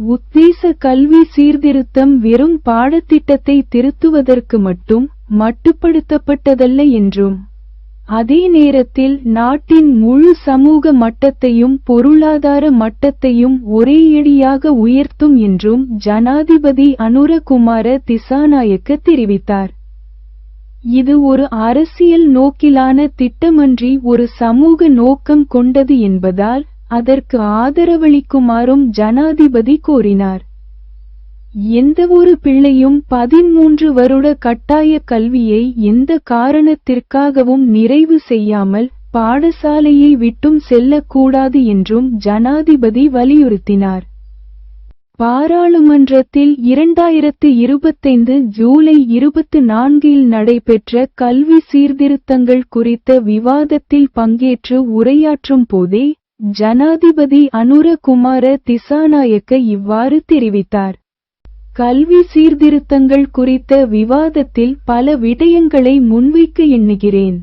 உத்தேச கல்வி சீர்திருத்தம் வெறும் பாடத்திட்டத்தை திருத்துவதற்கு மட்டும் மட்டுப்படுத்தப்பட்டதல்ல என்றும் அதே நேரத்தில் நாட்டின் முழு சமூக மட்டத்தையும் பொருளாதார மட்டத்தையும் ஒரேயடியாக உயர்த்தும் என்றும் ஜனாதிபதி அனுரகுமார திசாநாயக்க தெரிவித்தார். இது ஒரு அரசியல் நோக்கிலான திட்டமன்றி ஒரு சமூக நோக்கம் கொண்டது என்பதால் அதற்கு ஆதரவளிக்குமாறும் ஜனாதிபதி கோரினார். எந்தவொரு பிள்ளையும் பதிமூன்று வருட கட்டாய கல்வியை எந்த காரணத்திற்காகவும் நிறைவு செய்யாமல் பாடசாலையை விட்டும் செல்லக்கூடாது என்றும் ஜனாதிபதி வலியுறுத்தினார். பாராளுமன்றத்தில் இரண்டாயிரத்து இருபத்தைந்து ஜூலை இருபத்து நான்கில் நடைபெற்ற கல்வி சீர்திருத்தங்கள் குறித்த விவாதத்தில் பங்கேற்று உரையாற்றும் போதே ஜனாதிபதி அனுரகுமார திசாநாயக்க இவ்வாறு தெரிவித்தார். கல்வி சீர்திருத்தங்கள் குறித்த விவாதத்தில் பல விடயங்களை முன்வைக்க எண்ணுகிறேன்.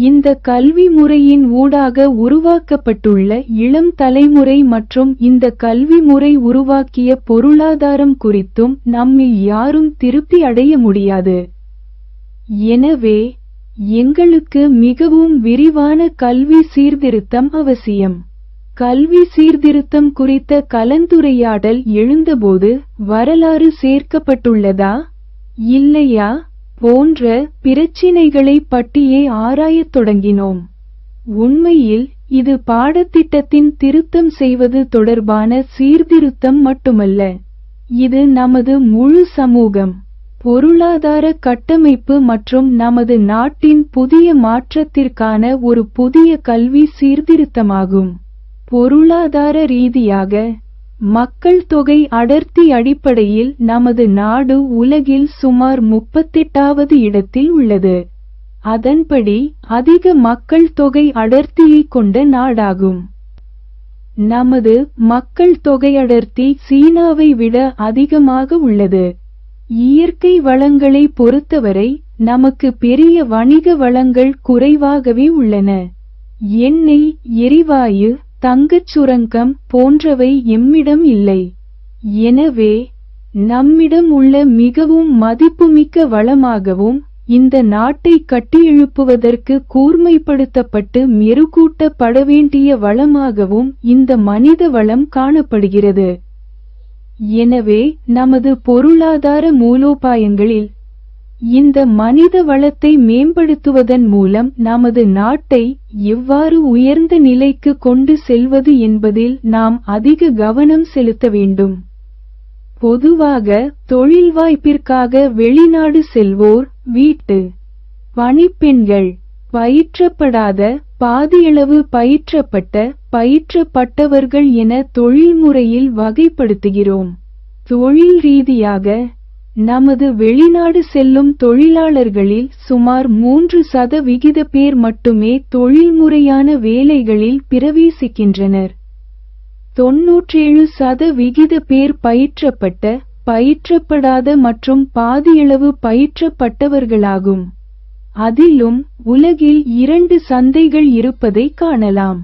இந்த கல்வி முறையின் ஊடாக உருவாக்கப்பட்டுள்ள இளம் தலைமுறை மற்றும் இந்த கல்வி முறை உருவாக்கிய பொருளாதாரம் குறித்தும் நம்மில் யாரும் திருப்தி அடைய முடியாது. எனவே எங்களுக்கு மிகவும் விரிவான கல்வி சீர்திருத்தம் அவசியம். கல்வி சீர்திருத்தம் குறித்த கலந்துரையாடல் எழுந்தபோது வரலாறு சேர்க்கப்பட்டுள்ளதா? இல்லையா? போன்ற பிரச்சினைகளை பட்டியே ஆராயத் தொடங்கினோம். உண்மையில் இது பாடத்திட்டத்தின் திருத்தம் செய்வது தொடர்பான சீர்திருத்தம் மட்டுமல்ல. இது நமது முழு சமூகம். பொருளாதார கட்டமைப்பு மற்றும் நமது நாட்டின் புதிய மாற்றத்திற்கான ஒரு புதிய கல்வி சீர்திருத்தமாகும். பொருளாதார ரீதியாக மக்கள் தொகை அடர்த்தி அடிப்படையில் நமது நாடு உலகில் சுமார் முப்பத்தெட்டாவது இடத்தில் உள்ளது. அதன்படி அதிக மக்கள் தொகை அடர்த்தியை கொண்ட நாடாகும். நமது மக்கள் தொகை அடர்த்தி சீனாவை விட அதிகமாக உள்ளது. இயற்கை வளங்களை பொறுத்தவரை நமக்கு பெரிய வணிக வளங்கள் குறைவாகவே உள்ளன. எண்ணெய் எரிவாயு தங்கச் சுரங்கம் போன்றவை எம்மிடம் இல்லை. எனவே நம்மிடம் உள்ள மிகவும் மதிப்புமிக்க வளமாகவும் இந்த நாட்டை கட்டியெழுப்புவதற்கு கூர்மைப்படுத்தப்பட்டு மெருகூட்டப்பட வேண்டிய வளமாகவும் இந்த மனித வளம் காணப்படுகிறது. எனவே நமது பொருளாதார மூலோபாயங்களில் இந்த மனித வளத்தை மேம்படுத்துவதன் மூலம் நமது நாட்டை எவ்வாறு உயர்ந்த நிலைக்கு கொண்டு செல்வது என்பதில் நாம் அதிக கவனம் செலுத்த வேண்டும். பொதுவாக தொழில் வாய்ப்பிற்காக வெளிநாடு செல்வோர் வீட்டு பணிப்பெண்கள் பயிற்றப்படாத பாதியளவு பயிற்றப்பட்ட பயிற்றப்பட்டவர்கள் என தொழில்முறையில் வகைப்படுத்துகிறோம். தொழில் ரீதியாக நமது வெளிநாடு செல்லும் தொழிலாளர்களில் சுமார் மூன்று சதவிகித பேர் மட்டுமே தொழில்முறையான வேலைகளில் பிரவேசிக்கின்றனர். தொன்னூற்றேழு சதவிகித பேர் பயிற்றப்பட்ட பயிற்றப்படாத மற்றும் பாதியளவு பயிற்றப்பட்டவர்களாகும். அதிலும் உலகில் இரண்டு சந்தைகள் இருப்பதை காணலாம்.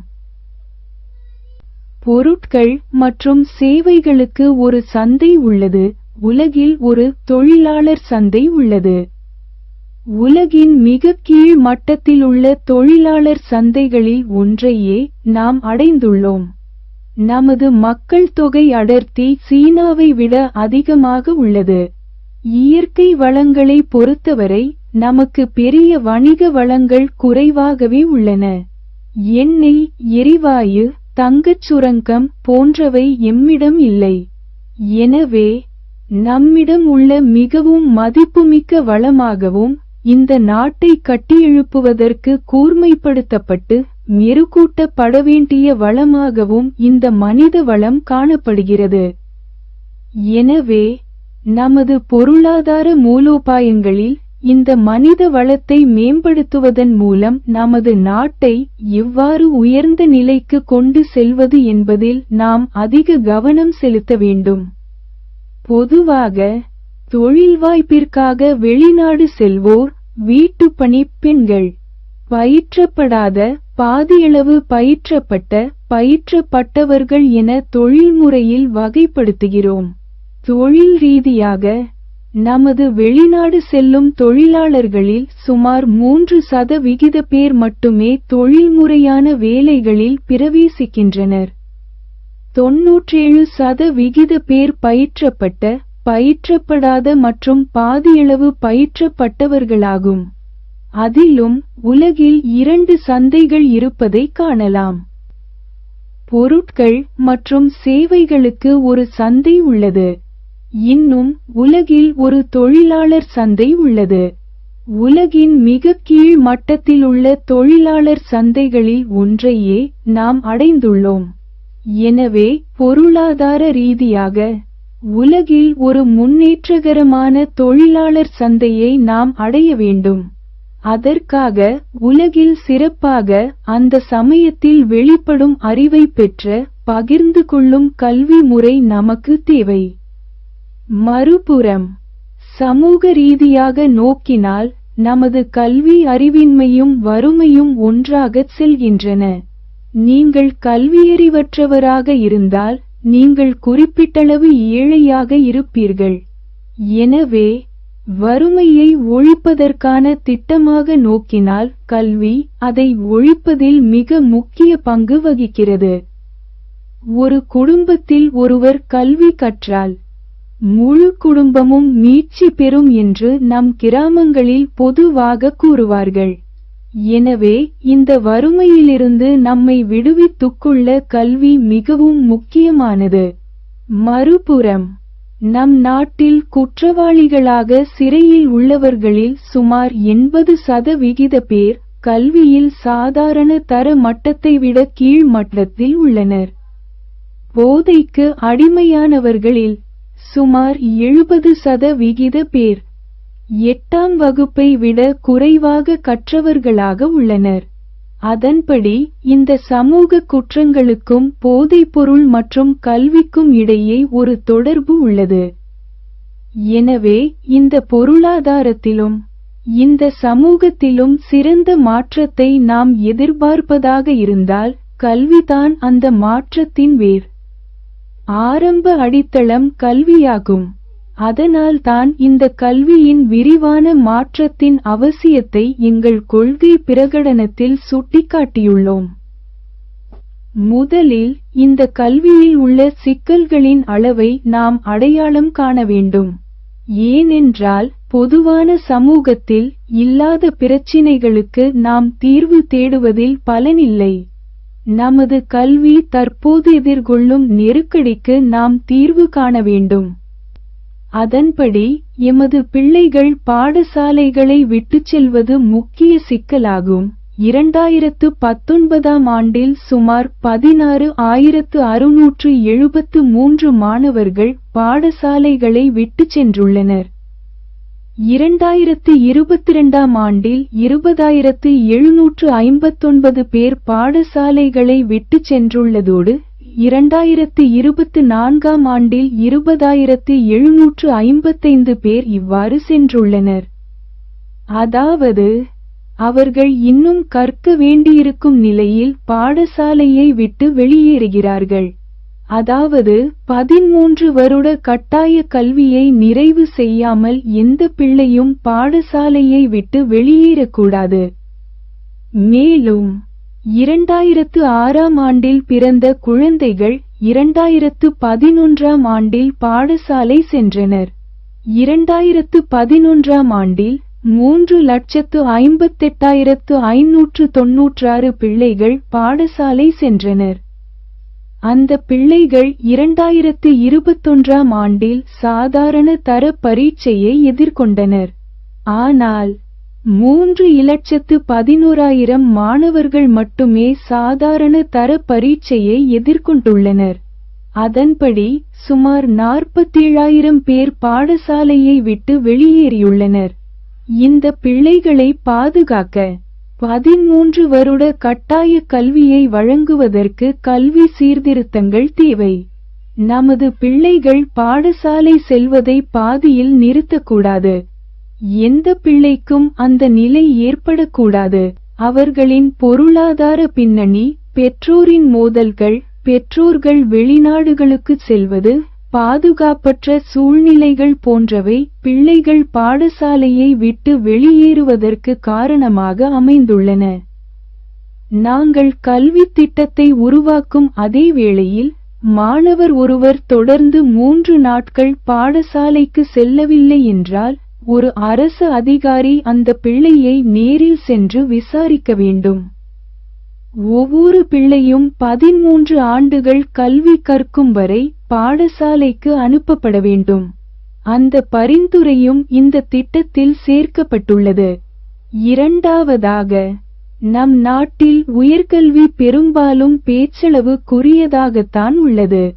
பொருட்கள் மற்றும் சேவைகளுக்கு ஒரு சந்தை உள்ளது. உலகில் ஒரு தொழிலாளர் சந்தை உள்ளது. உலகின் மிக கீழ் மட்டத்திலுள்ள தொழிலாளர் சந்தைகளில் ஒன்றையே நாம் அடைந்துள்ளோம். நமது மக்கள் தொகை அடர்த்தி சீனாவை விட அதிகமாக உள்ளது. இயற்கை வளங்களை பொறுத்தவரை நமக்கு பெரிய வணிக வளங்கள் குறைவாகவே உள்ளன. எண்ணெய் எரிவாயு தங்கச் சுரங்கம் போன்றவை எம்மிடம் இல்லை. எனவே நம்மிடம் உள்ள மிகவும் மதிப்புமிக்க வளமாகவும் இந்த நாட்டை கட்டியெழுப்புவதற்கு கூர்மைப்படுத்தப்பட்டு மெருகூட்டப்பட வேண்டிய வளமாகவும் இந்த மனித வளம் காணப்படுகிறது. எனவே நமது பொருளாதார மூலோபாயங்களில் இந்த மனித வளத்தை மேம்படுத்துவதன் மூலம் நமது நாட்டை எவ்வாறு உயர்ந்த நிலைக்கு கொண்டு செல்வது என்பதில் நாம் அதிக கவனம் செலுத்த வேண்டும். பொதுவாக தொழில் வாய்ப்பிற்காக வெளிநாடு செல்வோர் வீட்டு பணி பெண்கள் பயிற்றப்படாத பாதியளவு பயிற்றப்பட்ட பயிற்றப்பட்டவர்கள் என தொழில்முறையில் வகைப்படுத்துகிறோம். தொழில் ரீதியாக நமது வெளிநாடு செல்லும் தொழிலாளர்களில் சுமார் மூன்று சதவிகித பேர் மட்டுமே தொழில்முறையான வேலைகளில் பிரவேசிக்கின்றனர். தொன்னூற்றேழு சதவிகித பேர் பயிற்றப்பட்ட பயிற்றப்படாத மற்றும் பாதியளவு பயிற்றப்பட்டவர்களாகும். அதிலும் உலகில் இரண்டு சந்தைகள் இருப்பதை காணலாம். பொருட்கள் மற்றும் சேவைகளுக்கு ஒரு சந்தை உள்ளது. இன்னும் உலகில் ஒரு தொழிலாளர் சந்தை உள்ளது. உலகின் மிக கீழ் மட்டத்தில் உள்ள தொழிலாளர் சந்தைகளில் ஒன்றையே நாம் அடைந்துள்ளோம். எனவே பொருளாதார ரீதியாக உலகில் ஒரு முன்னேற்றகரமான தொழிலாளர் சந்தையை நாம் அடைய வேண்டும். அதற்காக உலகில் சிறப்பாக அந்த சமயத்தில் வெளிப்படும் அறிவை பெற்ற பகிர்ந்து கொள்ளும் கல்வி முறை நமக்கு தேவை. மறுபுறம் சமூக ரீதியாக நோக்கினால் நமது கல்வி அறிவின்மையும் வறுமையும் ஒன்றாகச் செல்கின்றன. நீங்கள் கல்வியறிவற்றவராக இருந்தால் நீங்கள் குறிப்பிட்டளவு ஏழையாக இருப்பீர்கள். எனவே வறுமையை ஒழிப்பதற்கான திட்டமாக நோக்கினால் கல்வி அதை ஒழிப்பதில் மிக முக்கிய பங்கு வகிக்கிறது. ஒரு குடும்பத்தில் ஒருவர் கல்வி கற்றால் முழு குடும்பமும் மீட்சி பெறும் என்று நம் கிராமங்களில் பொதுவாக கூறுவார்கள். எனவே இந்த வறுமையிலிருந்து நம்மை விடுவித்துக்கொள்ள கல்வி மிகவும் முக்கியமானது. மறுபுறம் நம் நாட்டில் குற்றவாளிகளாக சிறையில் உள்ளவர்களில் சுமார் எண்பது சதவிகித பேர் கல்வியில் சாதாரண தர மட்டத்தை விட கீழ் மட்டத்தில் உள்ளனர். போதைக்கு அடிமையானவர்களில் சுமார் எழுபது சதவிகித பேர். எட்டாம் வகுப்பை விட குறைவாக கற்றவர்களாக உள்ளனர். அதன்படி இந்த சமூக குற்றங்களுக்கும் போதைப்பொருள் மற்றும் கல்விக்கும் இடையே ஒரு தொடர்பு உள்ளது. எனவே இந்த பொருளாதாரத்திலும் இந்த சமூகத்திலும் சிறந்த மாற்றத்தை நாம் எதிர்பார்ப்பதாக இருந்தால் கல்விதான் அந்த மாற்றத்தின் வேர். ஆரம்ப அடித்தளம் கல்வியாகும். அதனால் தான் இந்த கல்வியின் விரிவான மாற்றத்தின் அவசியத்தை எங்கள் கொள்கை பிரகடனத்தில் சுட்டிக்காட்டியுள்ளோம். முதலில் இந்த கல்வியில் உள்ள சிக்கல்களின் அளவை நாம் அடையாளம் காண வேண்டும். ஏனென்றால் பொதுவான சமூகத்தில் இல்லாத பிரச்சினைகளுக்கு நாம் தீர்வு தேடுவதில் பலனில்லை. நமது கல்வி தற்போது எதிர்கொள்ளும் நெருக்கடிக்கு நாம் தீர்வு காண வேண்டும். அதன்படி எமது பிள்ளைகள் பாடசாலைகளை விட்டுச் செல்வது முக்கிய சிக்கலாகும். இரண்டாயிரத்து பத்தொன்பதாம் ஆண்டில் சுமார் பதினாறு ஆயிரத்து அறுநூற்று எழுபத்து மூன்று மாணவர்கள் பாடசாலைகளை விட்டுச் சென்றுள்ளனர். இரண்டாயிரத்து இருபத்திரண்டாம் ஆண்டில் இருபதாயிரத்து எழுநூற்று ஐம்பத்தொன்பது பேர் பாடசாலைகளை விட்டுச் சென்றுள்ளதோடு இரண்டாயிரத்து இருபத்து நான்காம் ஆண்டில் இருபதாயிரத்து எழுநூற்று ஐம்பத்தைந்து பேர் இவ்வாறு சென்றுள்ளனர். அதாவது அவர்கள் இன்னும் கற்க வேண்டியிருக்கும் நிலையில் பாடசாலையை விட்டு வெளியேறுகிறார்கள். அதாவது பதிமூன்று வருட கட்டாய கல்வியை நிறைவு செய்யாமல் எந்த பிள்ளையும் பாடசாலையை விட்டு வெளியேறக்கூடாது. மேலும் இரண்டாயிரத்து ஆறாம் ஆண்டில் பிறந்த குழந்தைகள் இரண்டாயிரத்து பதினொன்றாம் ஆண்டில் பாடசாலை சென்றனர். இரண்டாயிரத்து பதினொன்றாம் ஆண்டில் மூன்று லட்சத்து ஐம்பத்தெட்டாயிரத்து ஐநூற்று தொன்னூற்றாறு பிள்ளைகள் பாடசாலை சென்றனர். அந்த பிள்ளைகள் இரண்டாயிரத்து இருபத்தொன்றாம் ஆண்டில் சாதாரண தர பரீட்சையை எதிர்கொண்டனர். ஆனால் மூன்று இலட்சத்து பதினோராயிரம் மாணவர்கள் மட்டுமே சாதாரண தர பரீட்சையை எதிர்கொண்டுள்ளனர். அதன்படி சுமார் நாற்பத்தேழாயிரம் பேர் பாடசாலையை விட்டு வெளியேறியுள்ளனர். இந்த பிள்ளைகளை பாதுகாக்க பதிமூன்று வருட கட்டாய கல்வியை வழங்குவதற்கு கல்வி சீர்திருத்தங்கள் தேவை. நமது பிள்ளைகள் பாடசாலை செல்வதை பாதியில் நிறுத்தக்கூடாது. எந்த பிள்ளைக்கும் அந்த நிலை ஏற்படக்கூடாது. அவர்களின் பொருளாதார பின்னணி பெற்றோரின் மோதல்கள் பெற்றோர்கள் வெளிநாடுகளுக்குச் செல்வது பாதுகாப்பற்ற சூழ்நிலைகள் போன்றவை பிள்ளைகள் பாடசாலையை விட்டு வெளியேறுவதற்கு காரணமாக அமைந்துள்ளன. நாங்கள் கல்வித் திட்டத்தை உருவாக்கும் அதே வேளையில் மாணவர் ஒருவர் தொடர்ந்து மூன்று நாட்கள் பாடசாலைக்கு செல்லவில்லை என்றால் ஒரு அரசு அதிகாரி அந்த பிள்ளையை நேரில் சென்று விசாரிக்க வேண்டும். ஒவ்வொரு பிள்ளையும் பதிமூன்று ஆண்டுகள் கல்வி கற்கும் வரை பாடசாலைக்கு அனுப்பப்பட வேண்டும். அந்த பரிந்துரையும் இந்த திட்டத்தில் சேர்க்கப்பட்டுள்ளது. இரண்டாவதாக நம் நாட்டில் உயர்கல்வி பெரும்பாலும் பேச்சளவு குறியதாகத்தான் உள்ளது.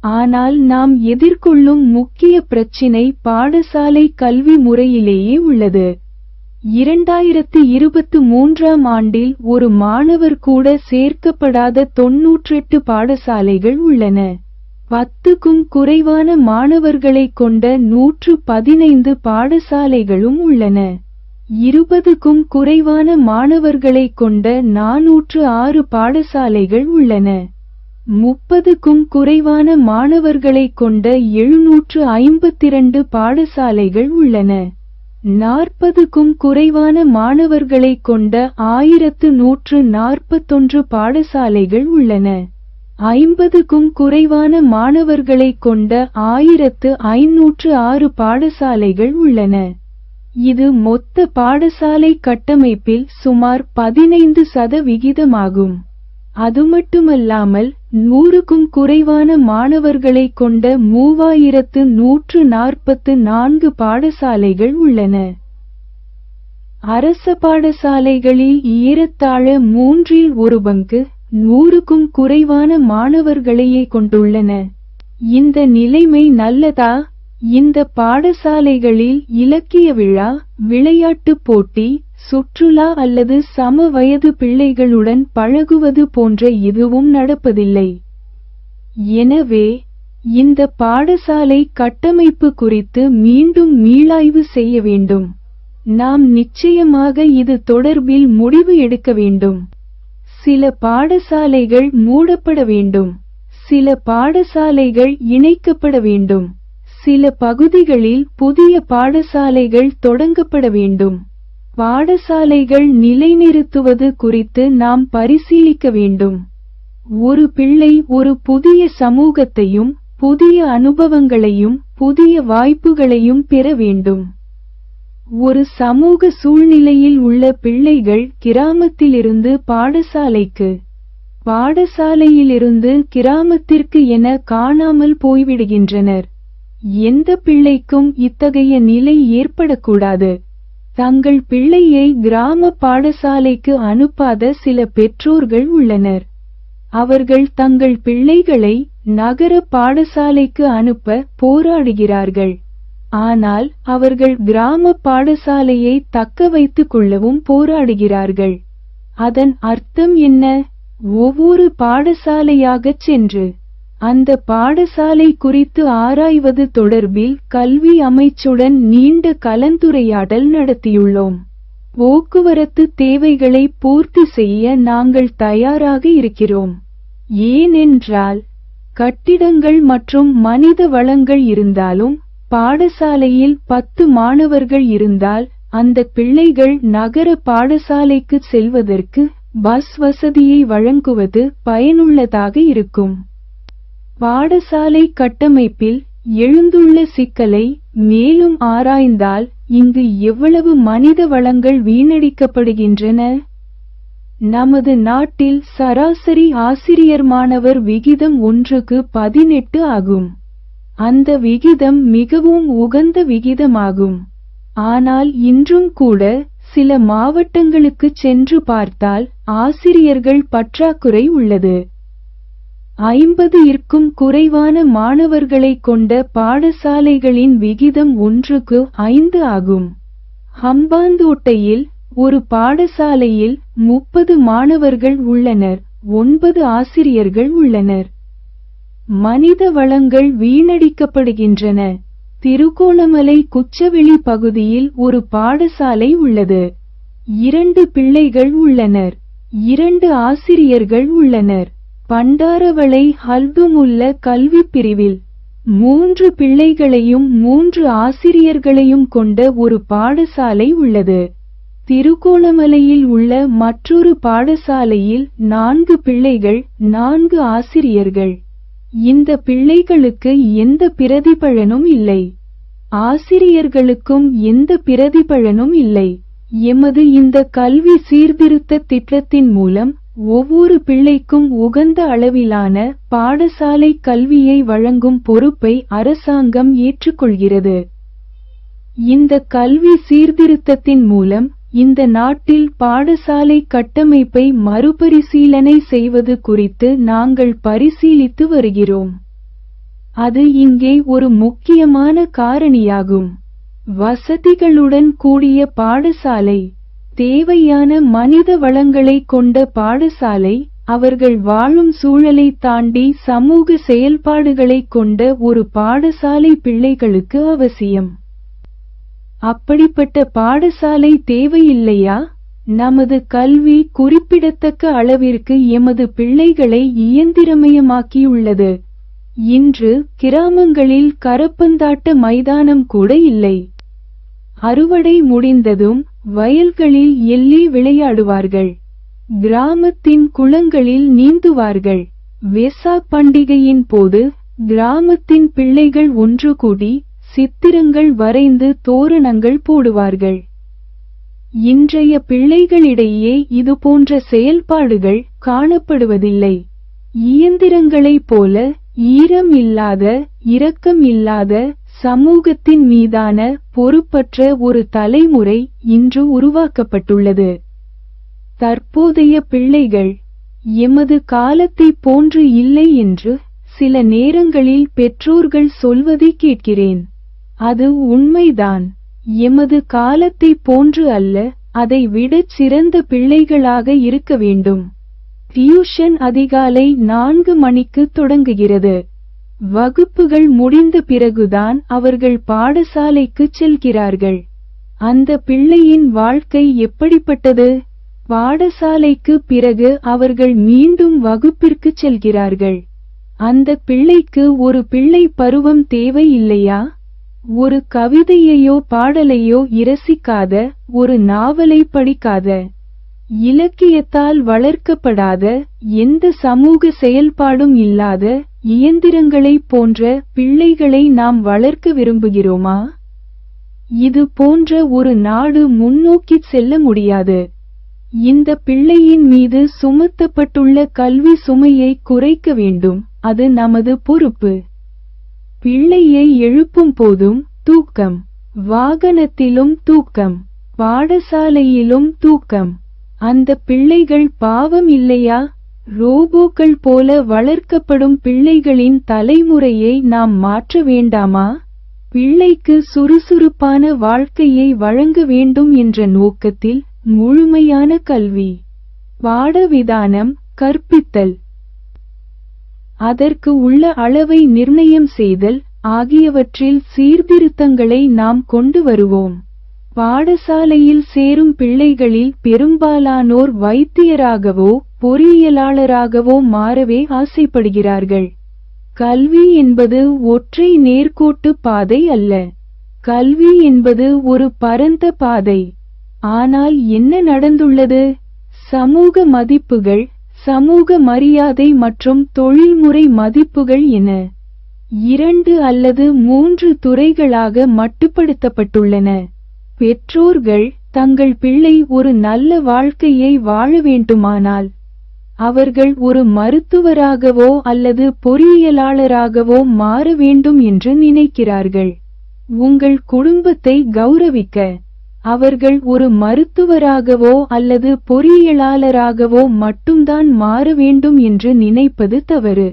ஆனால் நாம் எதிர்கொள்ளும் முக்கிய பிரச்சினை பாடசாலை கல்வி முறையிலேயே உள்ளது. இரண்டாயிரத்து இருபத்து மூன்றாம் ஆண்டில் ஒரு மாணவர் கூட சேர்க்கப்படாத தொன்னூற்றெட்டு பாடசாலைகள் உள்ளன. பத்துக்கும் குறைவான மாணவர்களைக் கொண்ட நூற்று பதினைந்து பாடசாலைகளும் உள்ளன. இருபதுக்கும் குறைவான மாணவர்களைக் கொண்ட நாநூற்று ஆறு பாடசாலைகள் உள்ளன. முப்பதுக்கும் குறைவான மாணவர்களைக் கொண்ட எழுநூற்று ஐம்பத்திரண்டு பாடசாலைகள் உள்ளன. நாற்பதுக்கும் குறைவான மாணவர்களைக் கொண்ட ஆயிரத்து நூற்று நாற்பத்தொன்று பாடசாலைகள் உள்ளன. ஐம்பதுக்கும் குறைவான மாணவர்களைக் கொண்ட ஆயிரத்து ஐநூற்று ஆறு பாடசாலைகள் உள்ளன. இது மொத்த பாடசாலை கட்டமைப்பில் சுமார் பதினைந்து சதவிகிதமாகும். அதுமட்டுமல்லாமல் நூறுக்கும் குறைவான மாணவர்களை கொண்ட மூவாயிரத்து நூற்று நாற்பத்து நான்கு பாடசாலைகள் உள்ளன. அரச பாடசாலைகளில் ஏறத்தாழ மூன்றில் ஒரு பங்கு நூறுக்கும் குறைவான மாணவர்களையே கொண்டுள்ளன. இந்த நிலைமை நல்லதா? இந்த பாடசாலைகளில் இலக்கிய விழா விளையாட்டுப் போட்டி சுற்றுலா அல்லது சம வயது பிள்ளைகளுடன் பழகுவது போன்ற எதுவும் நடப்பதில்லை. எனவே இந்த பாடசாலை கட்டமைப்பு குறித்து மீண்டும் மீளாய்வு செய்ய வேண்டும். நாம் நிச்சயமாக இது தொடர்பில் முடிவு எடுக்க வேண்டும். சில பாடசாலைகள் மூடப்பட வேண்டும். சில பாடசாலைகள் இணைக்கப்பட வேண்டும். சில பகுதிகளில் புதிய பாடசாலைகள் தொடங்கப்பட வேண்டும். பாடசாலைகள் நிலைநிறுத்துவது குறித்து நாம் பரிசீலிக்க வேண்டும். ஒரு பிள்ளை ஒரு புதிய சமூகத்தையும் புதிய அனுபவங்களையும் புதிய வாய்ப்புகளையும் பெற வேண்டும். ஒரு சமூக சூழ்நிலையில் உள்ள பிள்ளைகள் கிராமத்திலிருந்து பாடசாலைக்கு பாடசாலையிலிருந்து கிராமத்திற்கு என காணாமல் போய்விடுகின்றனர். எந்த பிள்ளைக்கும் இத்தகைய நிலை ஏற்படக்கூடாது. தங்கள் பிள்ளையை கிராம பாடசாலைக்கு அனுப்பாத சில பெற்றோர்கள் உள்ளனர். அவர்கள் தங்கள் பிள்ளைகளை நகர பாடசாலைக்கு அனுப்ப போராடுகிறார்கள். ஆனால் அவர்கள் கிராம பாடசாலையை தக்க வைத்துக் கொள்ளவும் போராடுகிறார்கள். அதன் அர்த்தம் என்ன? ஒவ்வொரு பாடசாலையாகச் சென்று அந்த பாடசாலை குறித்து ஆராய்வது தொடர்பில் கல்வி அமைச்சுடன் நீண்ட கலந்துரையாடல் நடத்தியுள்ளோம். போக்குவரத்து தேவைகளை பூர்த்தி செய்ய நாங்கள் தயாராக இருக்கிறோம். ஏனென்றால் கட்டிடங்கள் மற்றும் மனித வளங்கள் இருந்தாலும் பாடசாலையில் பத்து மாணவர்கள் இருந்தால் அந்த பிள்ளைகள் நகர பாடசாலைக்கு செல்வதற்கு பஸ் வசதியை வழங்குவது பயனுள்ளதாக இருக்கும். பாடசாலை கட்டமைப்பில் எழுந்துள்ள சிக்கலை மேலும் ஆராய்ந்தால் இங்கு எவ்வளவு மனித வளங்கள் வீணடிக்கப்படுகின்றன? நமது நாட்டில் சராசரி ஆசிரியர் மாணவர் விகிதம் ஒன்றுக்கு பதினெட்டு ஆகும். அந்த விகிதம் மிகவும் உகந்த விகிதமாகும். ஆனால் இன்றும் கூட சில மாவட்டங்களுக்கு சென்று பார்த்தால் ஆசிரியர்கள் பற்றாக்குறை உள்ளது. ஐம்பது இருக்கும் குறைவான மாணவர்களைக் கொண்ட பாடசாலைகளின் விகிதம் ஒன்றுக்கு ஐந்து ஆகும். ஹம்பாந்தோட்டையில் ஒரு பாடசாலையில் முப்பது மாணவர்கள் உள்ளனர் ஒன்பது ஆசிரியர்கள் உள்ளனர். மனித வளங்கள் வீணடிக்கப்படுகின்றன. திருகோணமலை குச்சவெளி பகுதியில் ஒரு பாடசாலை உள்ளது. இரண்டு பிள்ளைகள் உள்ளனர் இரண்டு ஆசிரியர்கள் உள்ளனர். பண்டாரவளை ஹல்துமுள்ள கல்விப் பிரிவில் மூன்று பிள்ளைகளையும் மூன்று ஆசிரியர்களையும் கொண்ட ஒரு பாடசாலை உள்ளது. திருகோணமலையில் உள்ள மற்றொரு பாடசாலையில் நான்கு பிள்ளைகள் நான்கு ஆசிரியர்கள். இந்த பிள்ளைகளுக்கு எந்த பிரதிபலனும் இல்லை. ஆசிரியர்களுக்கும் எந்த பிரதிபலனும் இல்லை. எமது இந்த கல்வி சீர்திருத்த திட்டத்தின் மூலம் ஒவ்வொரு பிள்ளைக்கும் உகந்த அளவிலான பாடசாலை கல்வியை வழங்கும் பொறுப்பை அரசாங்கம் ஏற்றுக்கொள்கிறது. இந்த கல்வி சீர்திருத்தத்தின் மூலம் இந்த நாட்டில் பாடசாலை கட்டமைப்பை மறுபரிசீலனை செய்வது குறித்து நாங்கள் பரிசீலித்து வருகிறோம். அது இங்கே ஒரு முக்கியமான காரணியாகும். வசதிகளுடன் கூடிய பாடசாலை தேவையான மனித வளங்களை கொண்ட பாடசாலை அவர்கள் வாழும் சூழலை தாண்டி சமூக செயல்பாடுகளை கொண்ட ஒரு பாடசாலை பிள்ளைகளுக்கு அவசியம். அப்படிப்பட்ட பாடசாலை தேவையில்லையா? நமது கல்வி குறிப்பிடத்தக்க அளவிற்கு எமது பிள்ளைகளை இயந்திரமயமாக்கியுள்ளது. இன்று கிராமங்களில் கரப்பந்தாட்ட மைதானம் கூட இல்லை. அறுவடை முடிந்ததும் வயல்களில் எள்ளி விளையாடுவார்கள். கிராமத்தின் குளங்களில் நீந்துவார்கள். வெசாக் பண்டிகையின் போது கிராமத்தின் பிள்ளைகள் ஒன்று கூடி சித்திரங்கள் வரைந்து தோரணங்கள் போடுவார்கள். இன்றைய பிள்ளைகளிடையே இது போன்ற செயல்பாடுகள் காணப்படுவதில்லை. இயந்திரங்களைப் போல ஈரம் இல்லாத இரக்கம் இல்லாத சமூகத்தின் மீதான பொறுப்பற்ற ஒரு தலைமுறை இன்று உருவாக்கப்பட்டுள்ளது. தற்போதைய பிள்ளைகள் எமது காலத்தை போன்று இல்லை என்று சில நேரங்களில் பெற்றோர்கள் சொல்வதை கேட்கிறேன். அது உண்மைதான். எமது காலத்தை போன்று அல்ல அதை விடச் சிறந்த பிள்ளைகளாக இருக்க வேண்டும். டியூஷன் அதிகாலை நான்கு மணிக்கு தொடங்குகிறது. வகுப்புகள் முடிந்த பிறகுதான் அவர்கள் பாடசாலைக்கு செல்கிறார்கள். அந்த பிள்ளையின் வாழ்க்கை எப்படிப்பட்டது? பாடசாலைக்கு பிறகு அவர்கள் மீண்டும் வகுப்பிற்கு செல்கிறார்கள். அந்த பிள்ளைக்கு ஒரு பிள்ளை பருவம் தேவை இல்லையா ஒரு கவிதையையோ பாடலையோ இரசிக்காத ஒரு நாவலை படிக்காத இலக்கியத்தால் வளர்க்கப்படாத எந்த சமூக செயல்பாடும் இல்லாத இயந்திரங்களைப் போன்ற பிள்ளைகளை நாம் வளர்க்க விரும்புகிறோமா? இது போன்ற ஒரு நாடு முன்னோக்கிச் செல்ல முடியாது. இந்த பிள்ளையின் மீது சுமத்தப்பட்டுள்ள கல்வி சுமையை குறைக்க வேண்டும். அது நமது பொறுப்பு. பிள்ளையை எழுப்பும் போதும் தூக்கம். வாகனத்திலும் தூக்கம். பாடசாலையிலும் தூக்கம். அந்த பிள்ளைகள் பாவம் இல்லையா? ரோபோக்கள் போல வளர்க்கப்படும் பிள்ளைகளின் தலைமுறையை நாம் மாற்ற வேண்டாமா? பிள்ளைக்கு சுறுசுறுப்பான வாழ்க்கையை வழங்க வேண்டும் என்ற நோக்கத்தில் முழுமையான கல்வி பாடவிதானம் கற்பித்தல் அதற்கு உள்ள அளவை நிர்ணயம் செய்தல் ஆகியவற்றில் சீர்திருத்தங்களை நாம் கொண்டு வருவோம். பாடசாலையில் சேரும் பிள்ளைகளில் பெரும்பாலானோர் வைத்தியராகவோ பொறியியலாளராகவோ மாறவே ஆசைப்படுகிறார்கள். கல்வி என்பது ஒற்றை நேர்கோட்டு பாதை அல்ல. கல்வி என்பது ஒரு பரந்த பாதை. ஆனால் என்ன நடந்துள்ளது? சமூக மதிப்புகள் சமூக மரியாதை மற்றும் தொழில்முறை மதிப்புகள் என இரண்டு அல்லது மூன்று துறைகளாக மட்டுப்படுத்தப்பட்டுள்ளன. பெற்றோர்கள் தங்கள் பிள்ளை ஒரு நல்ல வாழ்க்கையை வாழ வேண்டுமானால் அவர்கள் ஒரு மருத்துவராகவோ அல்லது பொறியியலாளராகவோ மாற வேண்டும் என்று நினைக்கிறார்கள். உங்கள் குடும்பத்தை கௌரவிக்க அவர்கள் ஒரு மருத்துவராகவோ அல்லது பொறியியலாளராகவோ மட்டும்தான் மாற வேண்டும் என்று நினைப்பது தவறு.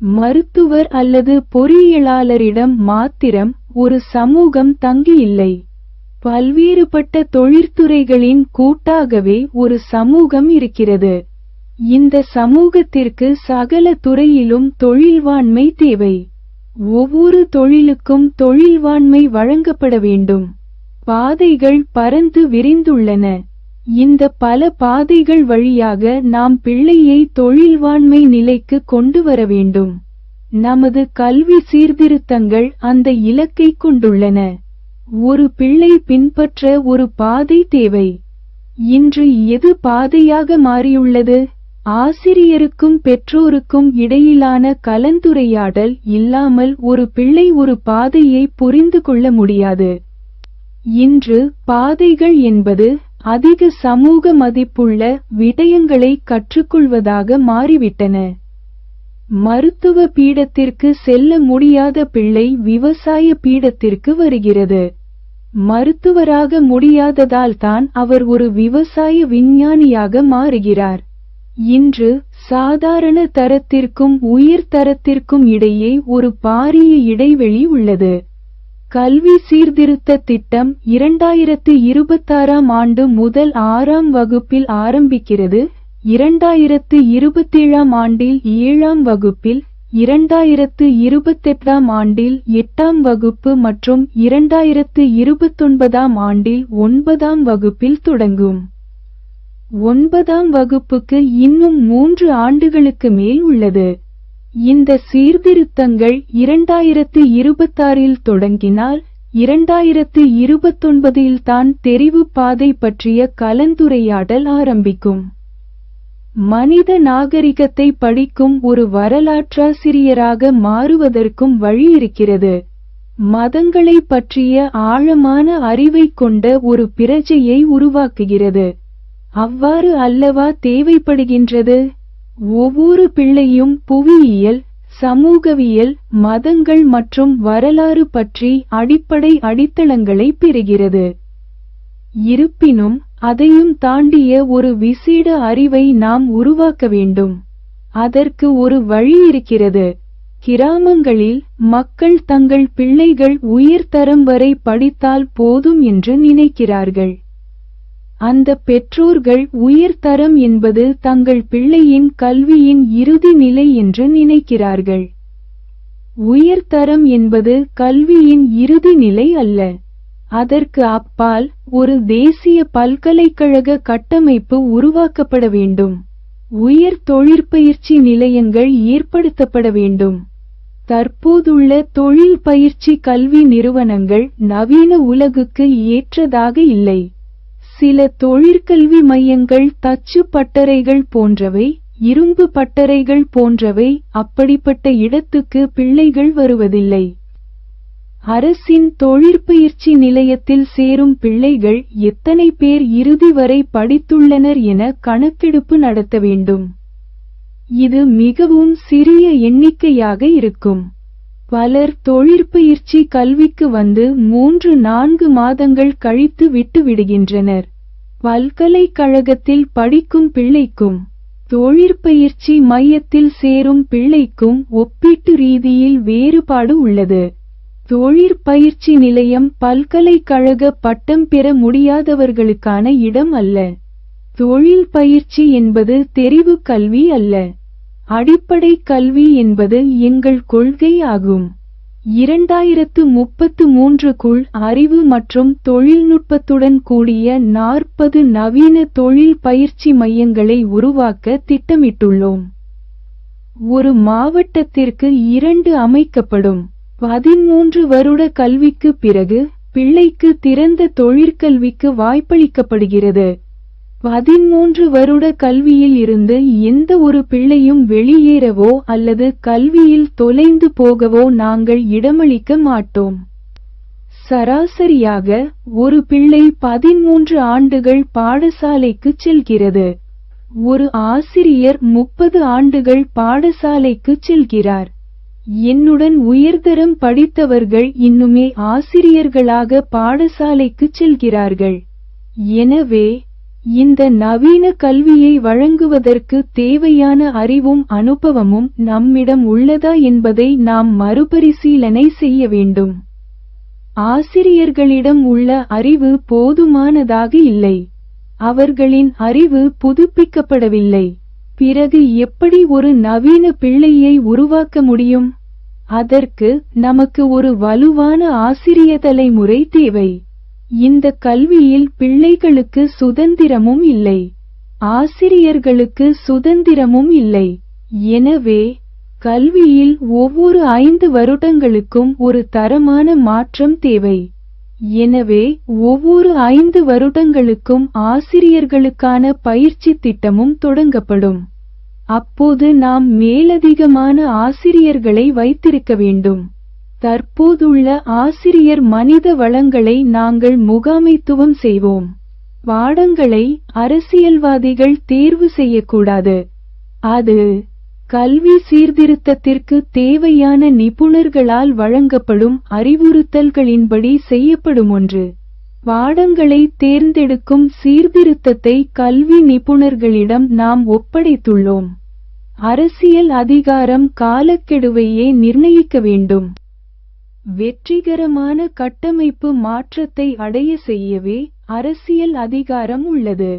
மருத்துவர் அல்லது பொறியியலாளரிடம் மாத்திரம் ஒரு சமூகம் தங்கியில்லை. பல்வேறுபட்ட தொழிற்துறைகளின் கூட்டாகவே ஒரு சமூகம் இருக்கிறது. இந்த சமூகத்திற்கு சகல துறையிலும் தொழில்வாண்மை தேவை. ஒவ்வொரு தொழிலுக்கும் தொழில்வாண்மை வழங்கப்பட வேண்டும். பாதைகள் பரந்து விரிந்துள்ளன. இந்த பல பாதைகள் வழியாக நாம் பிள்ளையை தொழில்வாண்மை நிலைக்கு கொண்டு வர வேண்டும். நமது கல்வி சீர்திருத்தங்கள் அந்த இலக்கை கொண்டுள்ளன. ஒரு பிள்ளை பின்பற்ற ஒரு பாதை தேவை. இன்று எது பாதையாக மாறியுள்ளது? ஆசிரியருக்கும் பெற்றோருக்கும் இடையிலான கலந்துரையாடல் இல்லாமல் ஒரு பிள்ளை ஒரு பாதையை புரிந்து கொள்ள முடியாது. இன்று பாதைகள் என்பது அதிக சமூக மதிப்புள்ள விடயங்களை கற்றுக்கொள்வதாக மாறிவிட்டன. மருத்துவ பீடத்திற்கு செல்ல முடியாத பிள்ளை விவசாய பீடத்திற்கு வருகிறது. மருத்துவராக முடியாததால் தான் அவர் ஒரு விவசாய விஞ்ஞானியாக மாறுகிறார். இன்று சாதாரண தரத்திற்கும் உயிர் தரத்திற்கும் இடையே ஒரு பாரிய இடைவெளி உள்ளது. கல்வி சீர்திருத்த திட்டம் இரண்டாயிரத்து இருபத்தாறாம் ஆண்டு முதல் ஆறாம் வகுப்பில் ஆரம்பிக்கிறது. இரண்டாயிரத்து இருபத்தேழாம் ஆண்டில் ஏழாம் வகுப்பில் இரண்டாயிரத்து இருபத்தெட்டாம் ஆண்டில் எட்டாம் வகுப்பு மற்றும் இரண்டாயிரத்து இருபத்தொன்பதாம் ஆண்டில் ஒன்பதாம் வகுப்பில் தொடங்கும். ஒன்பதாம் வகுப்புக்கு இன்னும் மூன்று ஆண்டுகளுக்கு மேல் உள்ளது. இந்த சீர்திருத்தங்கள் இரண்டாயிரத்து இருபத்தாறில் தொடங்கினால் இரண்டாயிரத்து இருபத்தொன்பதில் தான் தெரிவு பாதை பற்றிய கலந்துரையாடல் ஆரம்பிக்கும். மனித நாகரிகத்தை படிக்கும் ஒரு வரலாற்றாசிரியராக மாறுவதற்கும் வழி இருக்கிறது. மதங்களை பற்றிய ஆழமான அறிவை கொண்ட ஒரு பிரஜையை உருவாக்குகிறது. அவ்வாறு அல்லவா தேவைப்படுகின்றது? ஒவ்வொரு பிள்ளையும் புவியியல் சமூகவியல் மதங்கள் மற்றும் வரலாறு பற்றி அடிப்படை அடித்தளங்களை பெறுகிறது. இருப்பினும் அதையும் தாண்டிய ஒரு விசேட அறிவை நாம் உருவாக்க வேண்டும். அதற்கு ஒரு வழி இருக்கிறது. கிராமங்களில் மக்கள் தங்கள் பிள்ளைகள் உயர்தரம் வரை படித்தால் போதும் என்று நினைக்கிறார்கள். அந்த பெற்றோர்கள் உயர்தரம் என்பது தங்கள் பிள்ளையின் கல்வியின் இறுதி நிலை என்று நினைக்கிறார்கள். உயர்தரம் என்பது கல்வியின் இறுதி நிலை அல்ல. அதற்கு அப்பால் ஒரு தேசிய பல்கலைக்கழக கட்டமைப்பு உருவாக்கப்பட வேண்டும். உயர் தொழிற்பயிற்சி நிலையங்கள் ஏற்படுத்தப்பட வேண்டும். தற்போதுள்ள தொழில் பயிற்சி கல்வி நிறுவனங்கள் நவீன உலகுக்கு ஏற்றதாக இல்லை. சில தொழிற்கல்வி மையங்கள் தச்சு பட்டறைகள் போன்றவை இரும்பு பட்டறைகள் போன்றவை அப்படிப்பட்ட இடத்துக்கு பிள்ளைகள் வருவதில்லை. அரசின் தொழிற்பயிற்சி நிலையத்தில் சேரும் பிள்ளைகள் எத்தனை பேர் இறுதி வரை படித்துள்ளனர் என கணக்கெடுப்பு நடத்த வேண்டும். இது மிகவும் சிறிய எண்ணிக்கையாக இருக்கும். பலர் தொழிற்பயிற்சி கல்விக்கு வந்து மூன்று நான்கு மாதங்கள் கழித்து விட்டு விடுகின்றனர். பல்கலைக்கழகத்தில் படிக்கும் பிள்ளைக்கும் தொழிற்பயிற்சி மையத்தில் சேரும் பிள்ளைக்கும் ஒப்பீட்டு ரீதியில் வேறுபாடு உள்ளது. தொழிற்பயிற்சி நிலையம் பல்கலைக்கழக பட்டம் பெற முடியாதவர்களுக்கான இடம் அல்ல. தொழில் பயிற்சி என்பது தெரிவு கல்வி அல்ல. அடிப்படை கல்வி என்பது எங்கள் கொள்கை ஆகும் இரண்டாயிரத்து முப்பத்து மூன்றுக்குள் அறிவு மற்றும் தொழில்நுட்பத்துடன் கூடிய நாற்பது நவீன தொழில் பயிற்சி மையங்களை உருவாக்க திட்டமிட்டுள்ளோம். ஒரு மாவட்டத்திற்கு இரண்டு அமைக்கப்படும். பதிமூன்று வருட கல்விக்கு பிறகு பிள்ளைக்கு திறந்த தொழிற்கல்விக்கு வாய்ப்பளிக்கப்படுகிறது. பதிமூன்று வருட கல்வியில் இருந்து எந்த ஒரு பிள்ளையும் வெளியேறவோ அல்லது கல்வியில் தொலைந்து போகவோ நாங்கள் இடமளிக்க மாட்டோம். சராசரியாக ஒரு பிள்ளை பதிமூன்று ஆண்டுகள் பாடசாலைக்கு செல்கிறது. ஒரு ஆசிரியர் முப்பது ஆண்டுகள் பாடசாலைக்கு செல்கிறார். என்னுடன் உயர்தரம் படித்தவர்கள் இன்னுமே ஆசிரியர்களாக பாடசாலைக்கு செல்கிறார்கள். எனவே இந்த நவீன கல்வியை வழங்குவதற்கு தேவையான அறிவும் அனுபவமும் நம்மிடம் உள்ளதா என்பதை நாம் மறுபரிசீலனை செய்ய வேண்டும். ஆசிரியர்களிடம் உள்ள அறிவு போதுமானதாக இல்லை. அவர்களின் அறிவு புதுப்பிக்கப்படவில்லை. பிறகு எப்படி ஒரு நவீன பிள்ளையை உருவாக்க முடியும்? அதற்கு நமக்கு ஒரு வலுவான ஆசிரிய தலைமுறை தேவை. இந்த கல்வியில் பிள்ளைகளுக்கு சுதந்திரமும் இல்லை. ஆசிரியர்களுக்கு சுதந்திரமும் இல்லை. எனவே கல்வியில் ஒவ்வொரு ஐந்து வருடங்களுக்கும் ஒரு தரமான மாற்றம் தேவை. எனவே ஒவ்வொரு ஐந்து வருடங்களுக்கும் ஆசிரியர்களுக்கான பயிற்சி திட்டமும் தொடங்கப்படும். அப்போது நாம் மேலதிகமான ஆசிரியர்களை வைத்திருக்க வேண்டும். தற்போதுள்ள ஆசிரியர் மனித வளங்களை நாங்கள் முகாமைத்துவம் செய்வோம். பாடங்களை அரசியல்வாதிகள் தேர்வு செய்யக்கூடாது. அது கல்வி சீர்திருத்தத்திற்கு தேவையான நிபுணர்களால் வழங்கப்படும் அறிவுறுத்தல்களின்படி செய்யப்படும் ஒன்று. பாடங்களை தேர்ந்தெடுக்கும் சீர்திருத்தத்தை கல்வி நிபுணர்களிடம் நாம் ஒப்படைத்துள்ளோம். அரசியல் அதிகாரம் காலக்கெடுவையே நிர்ணயிக்க வேண்டும். வெற்றிகரமான கட்டமைப்பு மாற்றத்தை அடைய செய்யவே அரசியல் அதிகாரம் உள்ளது.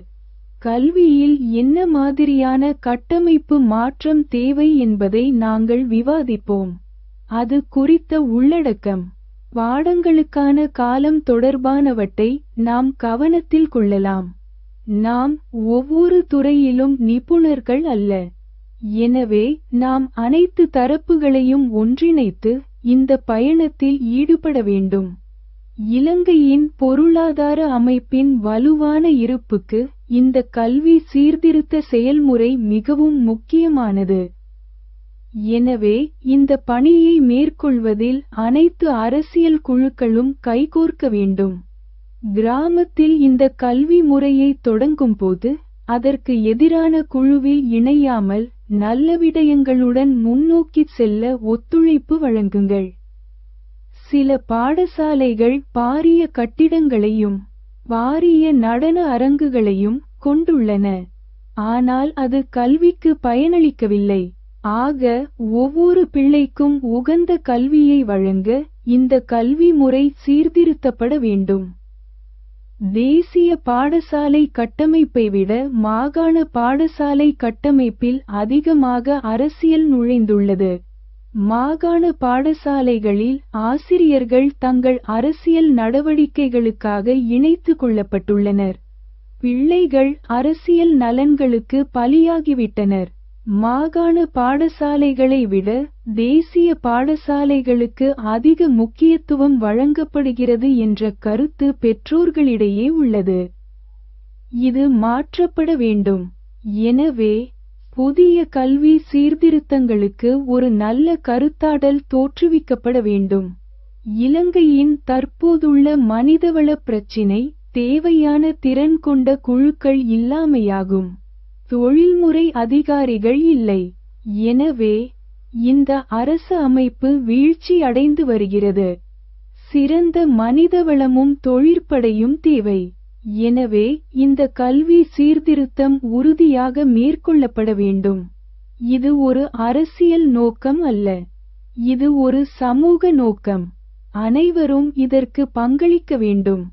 கல்வியில் என்ன மாதிரியான கட்டமைப்பு மாற்றம் தேவை என்பதை நாங்கள் விவாதிப்போம். அது குறித்த உள்ளடக்கம். பாடங்களுக்கான காலம் தொடர்பானவற்றை நாம் கவனத்தில் கொள்ளலாம். நாம் ஒவ்வொரு துறையிலும் நிபுணர்கள் அல்ல. எனவே நாம் அனைத்து தரப்புகளையும் ஒன்றிணைத்து இந்த பயணத்தில் ஈடுபட வேண்டும். இலங்கையின் பொருளாதார அமைப்பின் வலுவான இருப்புக்கு இந்த கல்வி சீர்திருத்த செயல்முறை மிகவும் முக்கியமானது. எனவே இந்த பணியை மேற்கொள்வதில் அனைத்து அரசியல் குழுக்களும் கைகோர்க்க வேண்டும். கிராமத்தில் இந்த கல்வி முறையை தொடங்கும்போது அதற்கு எதிரான குழுவில் இணையாமல் நல்ல விடயங்களுடன் முன்னோக்கிச் செல்ல ஒத்துழைப்பு வழங்குங்கள். சில பாடசாலைகள் பாரிய கட்டிடங்களையும் பாரிய நடன அரங்குகளையும் கொண்டுள்ளன. ஆனால் அது கல்விக்கு பயனளிக்கவில்லை. ஆக ஒவ்வொரு பிள்ளைக்கும் உகந்த கல்வியை வழங்க இந்த கல்வி முறை சீர்திருத்தப்பட வேண்டும். தேசிய பாடசாலை கட்டமைப்பை விட மாகாண பாடசாலை கட்டமைப்பில் அதிகமாக அரசியல் நுழைந்துள்ளது. மாகாண பாடசாலைகளில் ஆசிரியர்கள் தங்கள் அரசியல் நடவடிக்கைகளுக்காக இணைத்து கொள்ளப்பட்டுள்ளனர். பிள்ளைகள் அரசியல் நலன்களுக்கு பலியாகிவிட்டனர். மாகாண பாடசாலைகளை விட தேசிய பாடசாலைகளுக்கு அதிக முக்கியத்துவம் வழங்கப்படுகிறது என்ற கருத்து பெற்றோர்களிடையே உள்ளது. இது மாற்றப்பட வேண்டும். எனவே புதிய கல்வி சீர்திருத்தங்களுக்கு ஒரு நல்ல கருத்தாடல் தோற்றுவிக்கப்பட வேண்டும். இலங்கையின் தற்போதுள்ள மனிதவள பிரச்சினை தேவையான திறன் கொண்ட குழுக்கள் இல்லாமையாகும். தொழில்முறை அதிகாரிகள் இல்லை. எனவே இந்த அரசு அமைப்பு வீழ்ச்சி அடைந்து வருகிறது. சிறந்த மனிதவளமும் தொழிற்படையும் தேவை. எனவே இந்த கல்வி சீர்திருத்தம் உறுதியாக மேற்கொள்ளப்பட வேண்டும். இது ஒரு அரசியல் நோக்கம் அல்ல. இது ஒரு சமூக நோக்கம். அனைவரும் இதற்கு பங்களிக்க வேண்டும்.